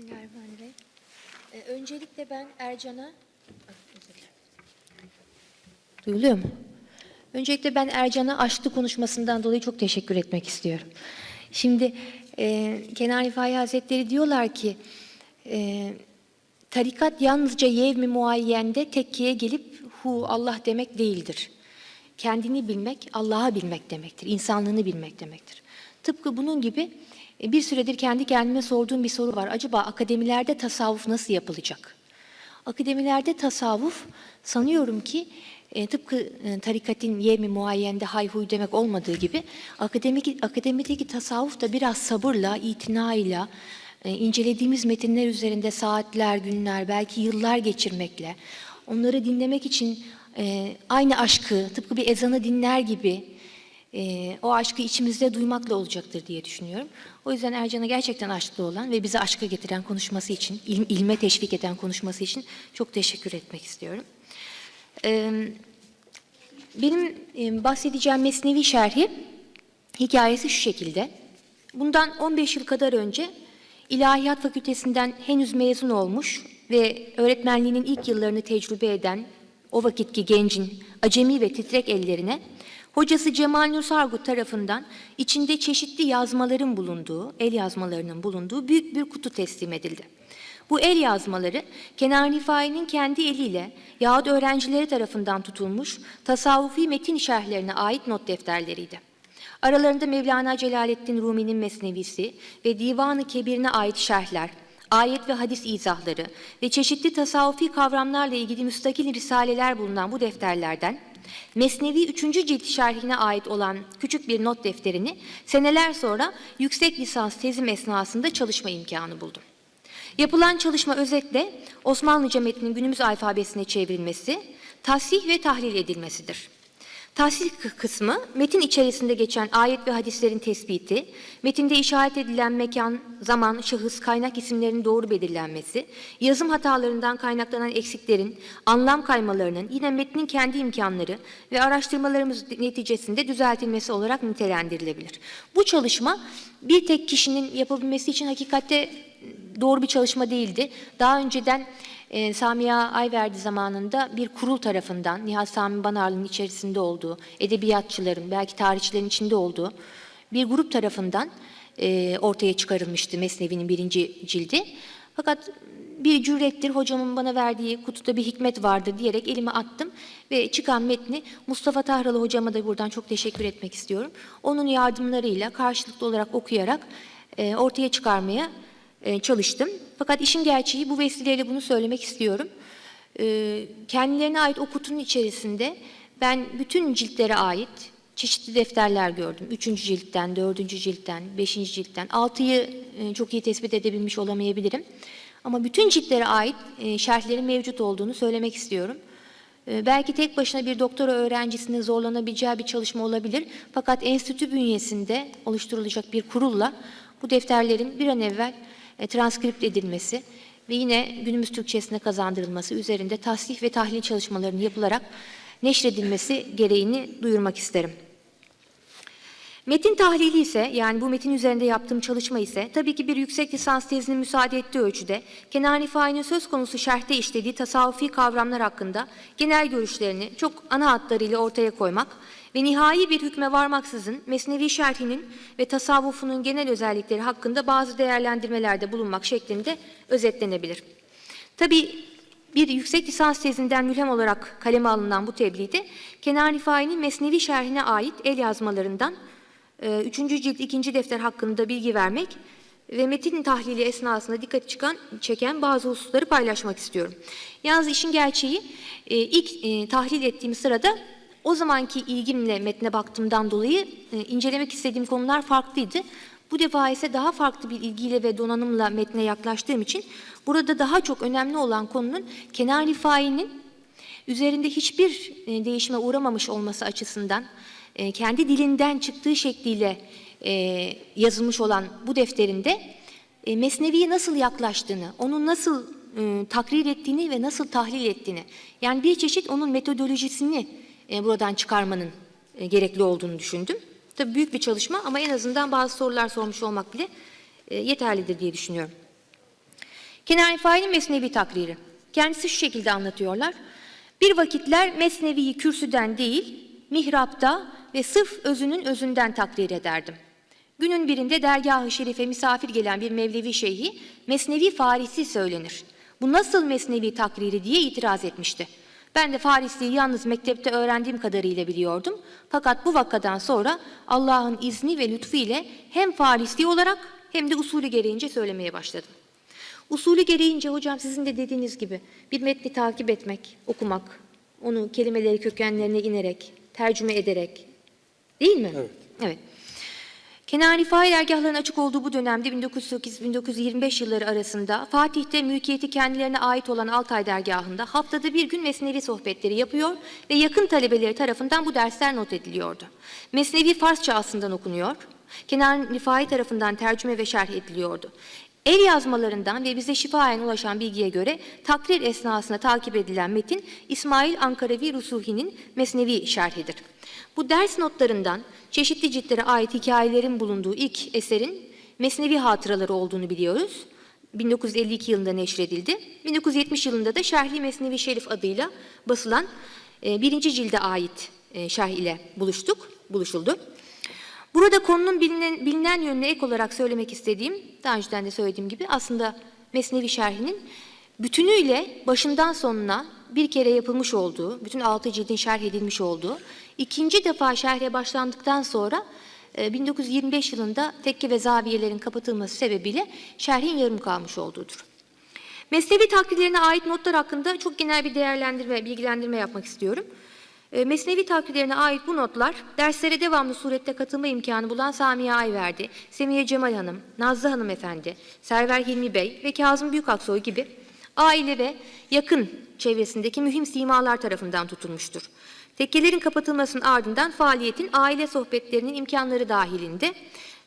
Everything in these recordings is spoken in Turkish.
Bismillahirrahmanirrahim. Ee, öncelikle ben Ercan'a... Ah. Duyuluyor mu? Öncelikle ben Ercan'a açtı konuşmasından dolayı çok teşekkür etmek istiyorum. Şimdi e, Kenan Rifai Hazretleri diyorlar ki e, tarikat yalnızca yevmi muayyende tekkiye gelip hu Allah demek değildir. Kendini bilmek, Allah'a bilmek demektir. insanlığını bilmek demektir. Tıpkı bunun gibi bir süredir kendi kendime sorduğum bir soru var. Acaba akademilerde tasavvuf nasıl yapılacak? Akademilerde tasavvuf sanıyorum ki e, tıpkı e, tarikatin yemi muayyende hayhuy demek olmadığı gibi akademik akademideki tasavvuf da biraz sabırla, itinayla, e, incelediğimiz metinler üzerinde saatler, günler, belki yıllar geçirmekle, onları dinlemek için e, aynı aşkı tıpkı bir ezanı dinler gibi e, o aşkı içimizde duymakla olacaktır diye düşünüyorum. O yüzden Ercan'a gerçekten aşklı olan ve bizi aşka getiren konuşması için, il, ilme teşvik eden konuşması için çok teşekkür etmek istiyorum. E, benim e, bahsedeceğim Mesnevi şerhi hikayesi şu şekilde. Bundan 15 yıl kadar önce İlahiyat Fakültesinden henüz mezun olmuş ve öğretmenliğinin ilk yıllarını tecrübe eden o vakitki gencin acemi ve titrek ellerine hocası Cemal Nur Sargut tarafından içinde çeşitli yazmaların bulunduğu, el yazmalarının bulunduğu büyük bir kutu teslim edildi. Bu el yazmaları Kenan Rifai'nin kendi eliyle yahut öğrencileri tarafından tutulmuş tasavvufi metin şerhlerine ait not defterleriydi. Aralarında Mevlana Celaleddin Rumi'nin Mesnevisi ve Divan-ı Kebir'ine ait şerhler, ayet ve hadis izahları ve çeşitli tasavvufi kavramlarla ilgili müstakil risaleler bulunan bu defterlerden Mesnevi 3. cilt şerhine ait olan küçük bir not defterini seneler sonra yüksek lisans tezim esnasında çalışma imkanı buldum. Yapılan çalışma özetle Osmanlıca metnin günümüz alfabesine çevrilmesi, tasih ve tahlil edilmesidir. Tahsil kısmı metin içerisinde geçen ayet ve hadislerin tespiti, metinde işaret edilen mekan, zaman, şahıs, kaynak isimlerinin doğru belirlenmesi, yazım hatalarından kaynaklanan eksiklerin, anlam kaymalarının yine metnin kendi imkanları ve araştırmalarımız neticesinde düzeltilmesi olarak nitelendirilebilir. Bu çalışma bir tek kişinin yapabilmesi için hakikatte doğru bir çalışma değildi. Daha önceden e, Samiha Ayverdi zamanında bir kurul tarafından Nihat Sami Banarlı'nın içerisinde olduğu, edebiyatçıların, belki tarihçilerin içinde olduğu bir grup tarafından e, ortaya çıkarılmıştı Mesnevi'nin birinci cildi. Fakat bir cürettir hocamın bana verdiği kutuda bir hikmet vardır diyerek elime attım ve çıkan metni Mustafa Tahralı hocama da buradan çok teşekkür etmek istiyorum. Onun yardımlarıyla karşılıklı olarak okuyarak e, ortaya çıkarmaya çalıştım. Fakat işin gerçeği bu vesileyle bunu söylemek istiyorum. E, kendilerine ait o kutunun içerisinde ben bütün ciltlere ait çeşitli defterler gördüm. Üçüncü ciltten, dördüncü ciltten, beşinci ciltten. Altıyı e, çok iyi tespit edebilmiş olamayabilirim. Ama bütün ciltlere ait şerhlerin mevcut olduğunu söylemek istiyorum. Belki tek başına bir doktora öğrencisinin zorlanabileceği bir çalışma olabilir. Fakat enstitü bünyesinde oluşturulacak bir kurulla bu defterlerin bir an evvel e, transkript edilmesi ve yine günümüz Türkçesine kazandırılması üzerinde tasdih ve tahlil çalışmalarının yapılarak neşredilmesi gereğini duyurmak isterim. Metin tahlili ise yani bu metin üzerinde yaptığım çalışma ise tabii ki bir yüksek lisans tezinin müsaade ettiği ölçüde Kenan Rifai'nin söz konusu şerhte işlediği tasavvufi kavramlar hakkında genel görüşlerini çok ana hatlarıyla ortaya koymak ve nihai bir hükme varmaksızın Mesnevi şerhinin ve tasavvufunun genel özellikleri hakkında bazı değerlendirmelerde bulunmak şeklinde özetlenebilir. Tabii bir yüksek lisans tezinden mülhem olarak kaleme alınan bu tebliğde Kenan Rifai'nin Mesnevi şerhine ait el yazmalarından e, üçüncü cilt ikinci defter hakkında bilgi vermek ve metin tahlili esnasında dikkat çıkan, çeken bazı hususları paylaşmak istiyorum. Yalnız işin gerçeği e, ilk e, tahlil ettiğim sırada o zamanki ilgimle metne baktığımdan dolayı incelemek istediğim konular farklıydı. Bu defa ise daha farklı bir ilgiyle ve donanımla metne yaklaştığım için burada daha çok önemli olan konunun Kenan Rifai'nin üzerinde hiçbir değişime uğramamış olması açısından e, kendi dilinden çıktığı şekliyle e, yazılmış olan bu defterinde e, Mesnevi'ye nasıl yaklaştığını, onu nasıl e, takrir ettiğini ve nasıl tahlil ettiğini, yani bir çeşit onun metodolojisini e, buradan çıkarmanın e, gerekli olduğunu düşündüm. Tabii büyük bir çalışma ama en azından bazı sorular sormuş olmak bile e, yeterlidir diye düşünüyorum. Kenan Rifai'nin Mesnevi takriri. Kendisi şu şekilde anlatıyorlar. Bir vakitler Mesnevi'yi kürsüden değil, mihrapta ve sırf özünün özünden takrir ederdim. Günün birinde dergah-ı şerife misafir gelen bir Mevlevi şeyhi, Mesnevi Farisi söylenir. Bu nasıl Mesnevi takriri diye itiraz etmişti. Ben de Farisliği yalnız mektepte öğrendiğim kadarıyla biliyordum. Fakat bu vakadan sonra Allah'ın izni ve lütfu ile hem Farisli olarak hem de usulü gereğince söylemeye başladım. Usulü gereğince hocam sizin de dediğiniz gibi bir metni takip etmek, okumak, onu kelimeleri kökenlerine inerek, tercüme ederek değil mi? Evet. Evet. Kenan Rifai dergahların açık olduğu bu dönemde 1908-1925 yılları arasında Fatih'te mülkiyeti kendilerine ait olan Altay dergahında haftada bir gün Mesnevi sohbetleri yapıyor ve yakın talebeleri tarafından bu dersler not ediliyordu. Mesnevi Farsça aslından okunuyor. Kenan Rifai tarafından tercüme ve şerh ediliyordu. El yazmalarından ve bize şifayen ulaşan bilgiye göre takrir esnasında takip edilen metin İsmail Ankaravi Rusuhi'nin Mesnevi şerhidir. Bu ders notlarından çeşitli ciltlere ait hikayelerin bulunduğu ilk eserin Mesnevi hatıraları olduğunu biliyoruz. 1952 yılında neşredildi. 1970 yılında da Şerhi Mesnevi Şerif adıyla basılan e, birinci cilde ait e, şerh ile buluştuk, buluşuldu. Burada konunun bilinen, bilinen yönüne ek olarak söylemek istediğim, daha önceden de söylediğim gibi aslında Mesnevi Şerhi'nin bütünüyle başından sonuna bir kere yapılmış olduğu, bütün altı cildin şerh edilmiş olduğu, ikinci defa şerhe başlandıktan sonra e, 1925 yılında tekke ve zaviyelerin kapatılması sebebiyle şerhin yarım kalmış olduğudur. Mesnevi takdirlerine ait notlar hakkında çok genel bir değerlendirme, bilgilendirme yapmak istiyorum. E, Mesnevi takdirlerine ait bu notlar, derslere devamlı surette katılma imkanı bulan Samiye Ayverdi, Semiye Cemal Hanım, Nazlı Hanım Efendi, Server Hilmi Bey ve Kazım Büyükaksoy gibi aile ve yakın çevresindeki mühim simalar tarafından tutulmuştur. Tekkelerin kapatılmasının ardından faaliyetin aile sohbetlerinin imkanları dahilinde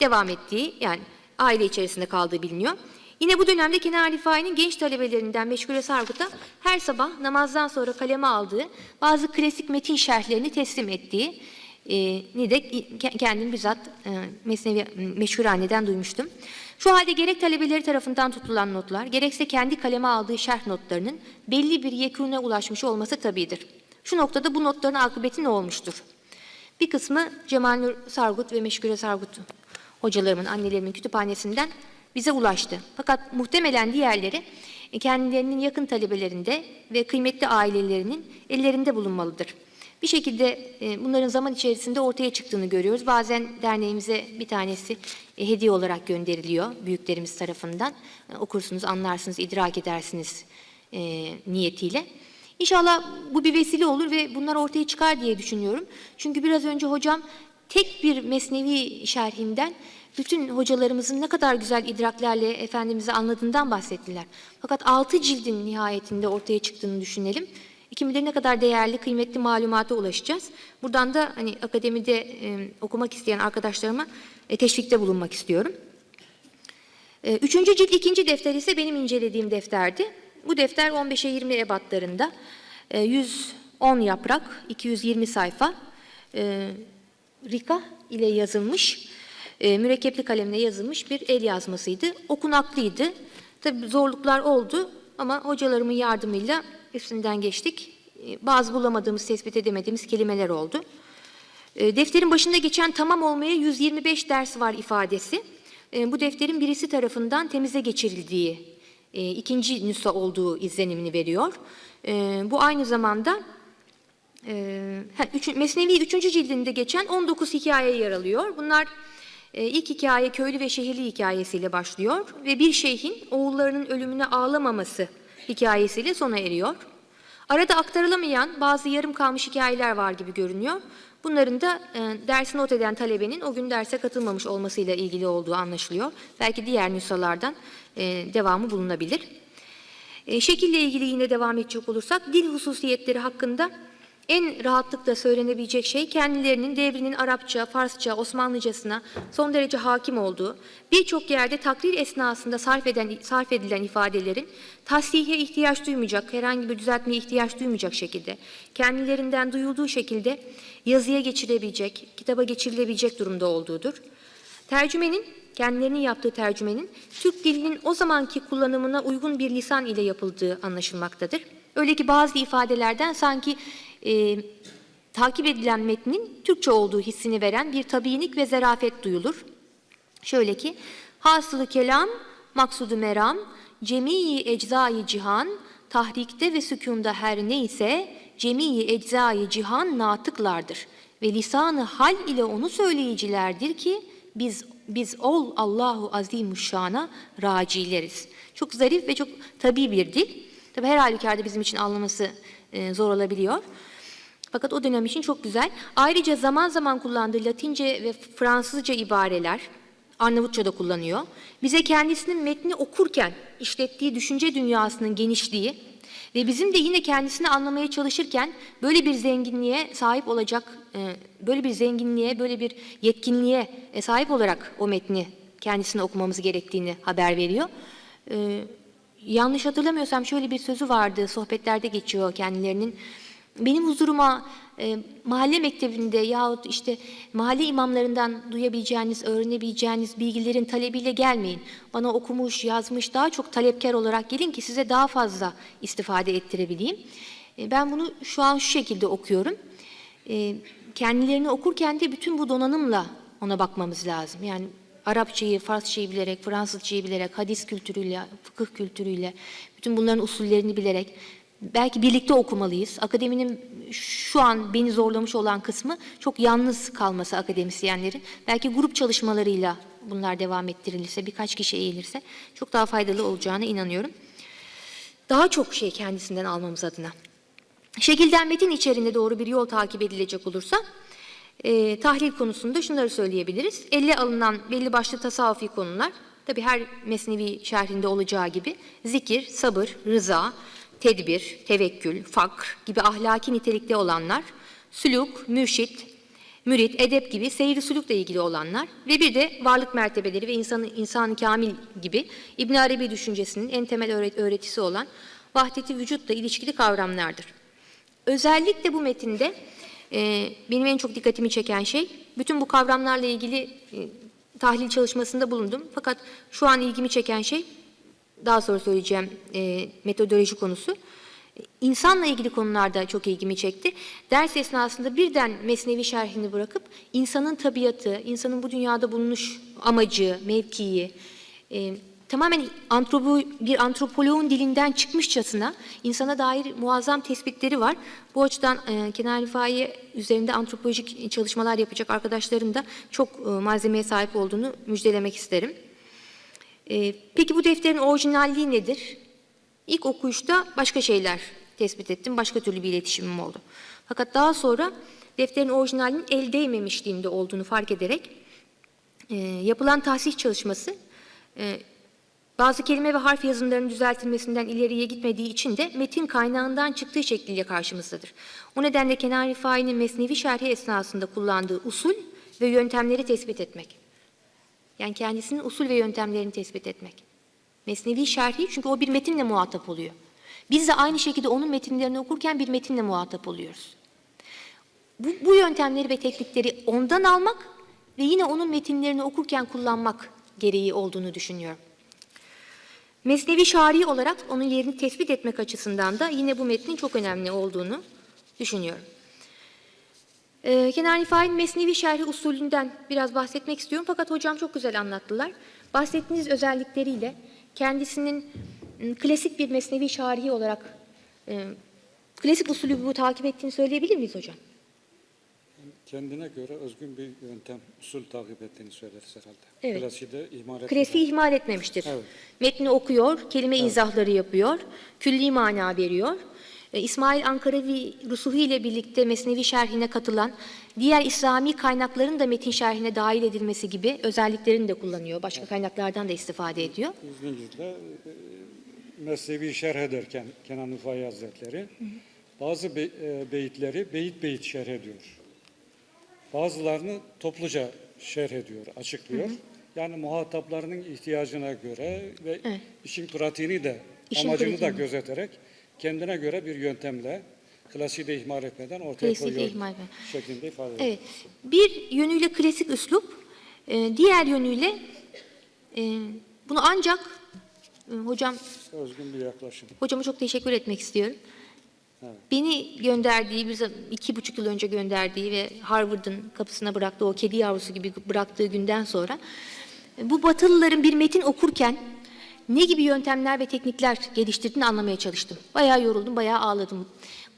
devam ettiği, yani aile içerisinde kaldığı biliniyor. Yine bu dönemde Kenan Rifai'nin genç talebelerinden Meşgule Sargut'a her sabah namazdan sonra kaleme aldığı bazı klasik metin şerhlerini teslim ettiği e, ni de ke- kendim bizzat e, Mesnevi meşhur anneden duymuştum. Şu halde gerek talebeleri tarafından tutulan notlar, gerekse kendi kaleme aldığı şerh notlarının belli bir yekûne ulaşmış olması tabidir. Şu noktada bu notların akıbeti ne olmuştur? Bir kısmı Cemal Nur Sargut ve Meşgule Sargut hocalarımın, annelerimin kütüphanesinden bize ulaştı. Fakat muhtemelen diğerleri e, kendilerinin yakın talebelerinde ve kıymetli ailelerinin ellerinde bulunmalıdır. Bir şekilde e, bunların zaman içerisinde ortaya çıktığını görüyoruz. Bazen derneğimize bir tanesi e, hediye olarak gönderiliyor büyüklerimiz tarafından. Okursunuz, anlarsınız, idrak edersiniz niyetiyle. İnşallah bu bir vesile olur ve bunlar ortaya çıkar diye düşünüyorum. Çünkü biraz önce hocam tek bir mesnevi şerhinden bütün hocalarımızın ne kadar güzel idraklerle Efendimiz'i anladığından bahsettiler. Fakat altı cildin nihayetinde ortaya çıktığını düşünelim. Kim bilir ne kadar değerli, kıymetli malumata ulaşacağız. Buradan da hani akademide e, okumak isteyen arkadaşlarıma e, teşvikte bulunmak istiyorum. E, Üçüncü cilt ikinci defter ise benim incelediğim defterdi. Bu defter 15'e 20 ebatlarında. E, 110 yaprak, 220 sayfa. E, Rika ile yazılmış, e, mürekkepli kalemle yazılmış bir el yazmasıydı. Okunaklıydı. Tabii zorluklar oldu ama hocalarımın yardımıyla üstünden geçtik. E, Bazı bulamadığımız, tespit edemediğimiz kelimeler oldu. E, Defterin başında geçen tamam olmaya 125 ders var ifadesi. E, Bu defterin birisi tarafından temize geçirildiği, e, ikinci nüsha olduğu izlenimini veriyor. E, Bu aynı zamanda ha, üçü- Mesnevi 3. cildinde geçen 19 hikaye yer alıyor. Bunlar e, ilk hikaye köylü ve şehirli hikayesiyle başlıyor ve bir şeyhin oğullarının ölümüne ağlamaması hikayesiyle sona eriyor. Arada aktarılamayan bazı yarım kalmış hikayeler var gibi görünüyor. Bunların da e, dersi not eden talebenin o gün derse katılmamış olmasıyla ilgili olduğu anlaşılıyor. Belki diğer nüshalardan e, devamı bulunabilir. E, şekille ilgili yine devam edecek olursak dil hususiyetleri hakkında en rahatlıkla söylenebilecek şey kendilerinin devrinin Arapça, Farsça, Osmanlıcasına son derece hakim olduğu, birçok yerde takrir esnasında sarf, eden, sarf edilen ifadelerin taslihe ihtiyaç duymayacak, herhangi bir düzeltmeye ihtiyaç duymayacak şekilde, kendilerinden duyulduğu şekilde yazıya geçirebilecek, kitaba geçirilebilecek durumda olduğudur. Tercümenin kendilerinin yaptığı tercümenin Türk dilinin o zamanki kullanımına uygun bir lisan ile yapıldığı anlaşılmaktadır. Öyle ki bazı ifadelerden sanki e, takip edilen metnin Türkçe olduğu hissini veren bir tabiinik ve zarafet duyulur. Şöyle ki, hasılı kelam, maksudu meram, cemii eczai cihan, tahrikte ve sükunda her neyse, cemii eczai cihan natıklardır. Ve lisanı hal ile onu söyleyicilerdir ki, biz biz ol Allahu Azimuşşan'a racileriz. Çok zarif ve çok tabii bir dil. Tabi her halükarda bizim için anlaması zor olabiliyor. Fakat o dönem için çok güzel. Ayrıca zaman zaman kullandığı Latince ve Fransızca ibareler, Arnavutça da kullanıyor. Bize kendisinin metni okurken işlettiği düşünce dünyasının genişliği ve bizim de yine kendisini anlamaya çalışırken böyle bir zenginliğe sahip olacak, e, böyle bir zenginliğe, böyle bir yetkinliğe e, sahip olarak o metni kendisine okumamız gerektiğini haber veriyor. E, yanlış hatırlamıyorsam şöyle bir sözü vardı, sohbetlerde geçiyor kendilerinin. Benim huzuruma e, mahalle mektebinde yahut işte mahalle imamlarından duyabileceğiniz, öğrenebileceğiniz bilgilerin talebiyle gelmeyin. Bana okumuş, yazmış, daha çok talepkar olarak gelin ki size daha fazla istifade ettirebileyim. E, ben bunu şu an şu şekilde okuyorum. E, kendilerini okurken de bütün bu donanımla ona bakmamız lazım. Yani Arapçayı, Farsçayı bilerek, Fransızcayı bilerek, hadis kültürüyle, fıkıh kültürüyle, bütün bunların usullerini bilerek belki birlikte okumalıyız. Akademinin şu an beni zorlamış olan kısmı çok yalnız kalması akademisyenlerin. Belki grup çalışmalarıyla bunlar devam ettirilirse, birkaç kişi eğilirse çok daha faydalı olacağına inanıyorum. Daha çok şey kendisinden almamız adına. Şekilden metin içerisinde doğru bir yol takip edilecek olursa e, tahlil konusunda şunları söyleyebiliriz. Elle alınan belli başlı tasavvufi konular, tabi her mesnevi şerhinde olacağı gibi zikir, sabır, rıza, tedbir, tevekkül, fakr gibi ahlaki nitelikte olanlar, sülük, mürşit, mürit, edep gibi seyri sülükle ilgili olanlar ve bir de varlık mertebeleri ve insanı insan kamil gibi İbn Arabi düşüncesinin en temel öğret- öğretisi olan vahdeti vücutla ilişkili kavramlardır. Özellikle bu metinde e, benim en çok dikkatimi çeken şey, bütün bu kavramlarla ilgili e, tahlil çalışmasında bulundum. Fakat şu an ilgimi çeken şey, daha sonra söyleyeceğim e, metodoloji konusu. İnsanla ilgili konularda çok ilgimi çekti. Ders esnasında birden mesnevi şerhini bırakıp insanın tabiatı, insanın bu dünyada bulunuş amacı, mevkii, e, tamamen antropo, bir antropoloğun dilinden çıkmışçasına insana dair muazzam tespitleri var. Bu açıdan e, Kenan Rifai üzerinde antropolojik çalışmalar yapacak arkadaşların da çok e, malzemeye sahip olduğunu müjdelemek isterim. E, peki bu defterin orijinalliği nedir? İlk okuyuşta başka şeyler tespit ettim, başka türlü bir iletişimim oldu. Fakat daha sonra defterin orijinalinin el değmemişliğinde olduğunu fark ederek e, yapılan tahsis çalışması e, bazı kelime ve harf yazımlarının düzeltilmesinden ileriye gitmediği için de metin kaynağından çıktığı şekliyle karşımızdadır. O nedenle Kenan Rifai'nin mesnevi şerhi esnasında kullandığı usul ve yöntemleri tespit etmek. Yani kendisinin usul ve yöntemlerini tespit etmek. Mesnevi şerhi çünkü o bir metinle muhatap oluyor. Biz de aynı şekilde onun metinlerini okurken bir metinle muhatap oluyoruz. Bu, bu yöntemleri ve teknikleri ondan almak ve yine onun metinlerini okurken kullanmak gereği olduğunu düşünüyorum. Mesnevi şari olarak onun yerini tespit etmek açısından da yine bu metnin çok önemli olduğunu düşünüyorum. Ee, Kenan Rifai'nin Mesnevi Şerhi usulünden biraz bahsetmek istiyorum fakat hocam çok güzel anlattılar. Bahsettiğiniz özellikleriyle kendisinin m, klasik bir Mesnevi Şarihi olarak e, klasik usulü bu takip ettiğini söyleyebilir miyiz hocam? Kendine göre özgün bir yöntem, usul takip ettiğini söyleriz herhalde. Evet. Klasiği de ihmal etmeden. Klasiği ihmal etmemiştir. Evet. Metni okuyor, kelime izahları yapıyor, külli mana veriyor. E, İsmail Ankaravi Rusuhi ile birlikte Mesnevi şerhine katılan diğer İslami kaynakların da metin şerhine dahil edilmesi gibi özelliklerini de kullanıyor. Başka kaynaklardan da istifade ediyor. İzninizle e, meslevi şerh ederken Kenan Rıfai Hazretleri bazı be, e, beyitleri beyit beyit şerh ediyor. Bazılarını topluca şerh ediyor, açıklıyor. Yani muhataplarının ihtiyacına göre ve Evet. işin pratiğini de İşin amacını da pratiğini. gözeterek kendine göre bir yöntemle klasiği de ihmal etmeden ortaya Klasiği de koyuyor ihmal etmeden. şeklinde ifade ediyor. Evet. Bir yönüyle klasik üslup E, diğer yönüyle e, bunu ancak e, hocam Özgün bir yaklaşım. hocama çok teşekkür etmek istiyorum. Evet. Beni gönderdiği, bir zam- iki buçuk yıl önce gönderdiği ve Harvard'ın kapısına bıraktığı o kedi yavrusu gibi bıraktığı günden sonra e, bu Batılıların bir metin okurken ne gibi yöntemler ve teknikler geliştirdiğini anlamaya çalıştım. Bayağı yoruldum, bayağı ağladım.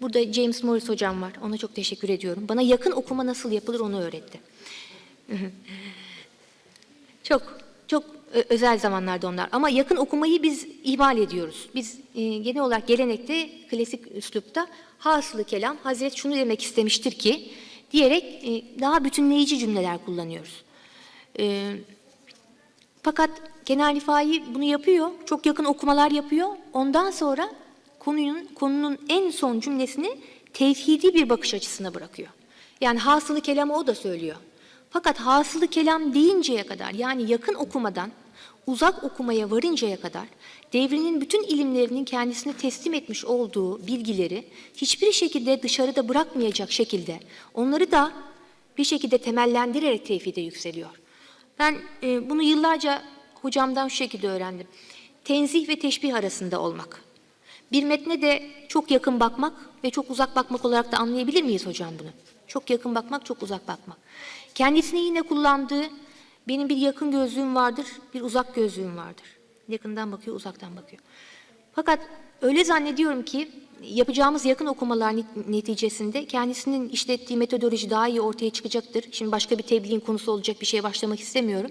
Burada James Morris hocam var. Ona çok teşekkür ediyorum. Bana yakın okuma nasıl yapılır onu öğretti. Çok çok özel zamanlarda onlar. Ama yakın okumayı biz ihmal ediyoruz. Biz e, genel olarak gelenekte, klasik üslupta hasılı kelam, Hazret şunu demek istemiştir ki diyerek e, daha bütünleyici cümleler kullanıyoruz. E, fakat Kenan Rifai bunu yapıyor, çok yakın okumalar yapıyor. Ondan sonra konunun konunun en son cümlesini tevhidi bir bakış açısına bırakıyor. Yani hasılı kelamı o da söylüyor. Fakat hasılı kelam deyinceye kadar yani yakın okumadan uzak okumaya varıncaya kadar devrinin bütün ilimlerinin kendisine teslim etmiş olduğu bilgileri hiçbir şekilde dışarıda bırakmayacak şekilde onları da bir şekilde temellendirerek tevhide yükseliyor. Ben e, bunu yıllarca hocamdan şu şekilde öğrendim. Tenzih ve teşbih arasında olmak. Bir metne de çok yakın bakmak ve çok uzak bakmak olarak da anlayabilir miyiz hocam bunu? Çok yakın bakmak, çok uzak bakmak. Kendisine yine kullandığı benim bir yakın gözlüğüm vardır, bir uzak gözlüğüm vardır. Yakından bakıyor, uzaktan bakıyor. Fakat öyle zannediyorum ki yapacağımız yakın okumalar net- neticesinde kendisinin işlettiği metodoloji daha iyi ortaya çıkacaktır. Şimdi başka bir tebliğin konusu olacak bir şeye başlamak istemiyorum.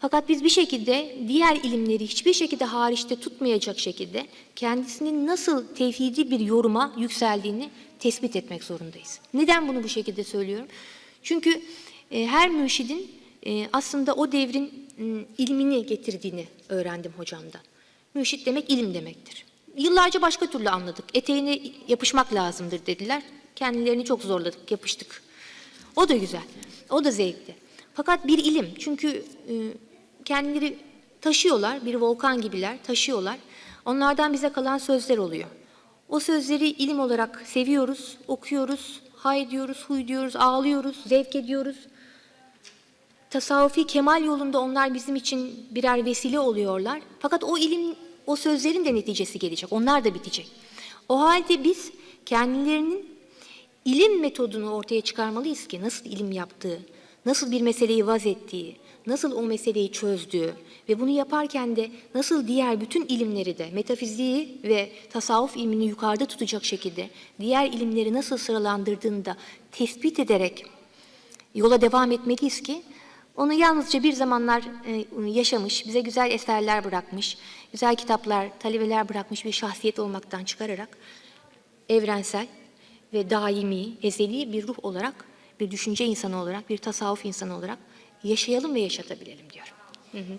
Fakat biz bir şekilde diğer ilimleri hiçbir şekilde hariçte tutmayacak şekilde kendisinin nasıl tevhidi bir yoruma yükseldiğini tespit etmek zorundayız. Neden bunu bu şekilde söylüyorum? Çünkü e, her mürşidin e, aslında o devrin m, ilmini getirdiğini öğrendim hocamdan. Mürşit demek ilim demektir. Yıllarca başka türlü anladık. Eteğine yapışmak lazımdır dediler. Kendilerini çok zorladık, yapıştık. O da güzel, o da zevkli. Fakat bir ilim. Çünkü e, kendileri taşıyorlar, bir volkan gibiler, taşıyorlar. Onlardan bize kalan sözler oluyor. O sözleri ilim olarak seviyoruz, okuyoruz, hay diyoruz, huy diyoruz, ağlıyoruz, zevk ediyoruz. Tasavvufi kemal yolunda onlar bizim için birer vesile oluyorlar. Fakat o ilim, o sözlerin de neticesi gelecek. Onlar da bitecek. O halde biz kendilerinin ilim metodunu ortaya çıkarmalıyız ki nasıl ilim yaptığı, nasıl bir meseleyi vaz ettiği, nasıl o meseleyi çözdüğü ve bunu yaparken de nasıl diğer bütün ilimleri de metafiziği ve tasavvuf ilmini yukarıda tutacak şekilde diğer ilimleri nasıl sıralandırdığını da tespit ederek yola devam etmeliyiz ki onu yalnızca bir zamanlar e, yaşamış, bize güzel eserler bırakmış, güzel kitaplar, talebeler bırakmış bir şahsiyet olmaktan çıkararak evrensel ve daimi, ezeli bir ruh olarak, bir düşünce insanı olarak, bir tasavvuf insanı olarak yaşayalım ve yaşatabilelim diyorum. Hı hı.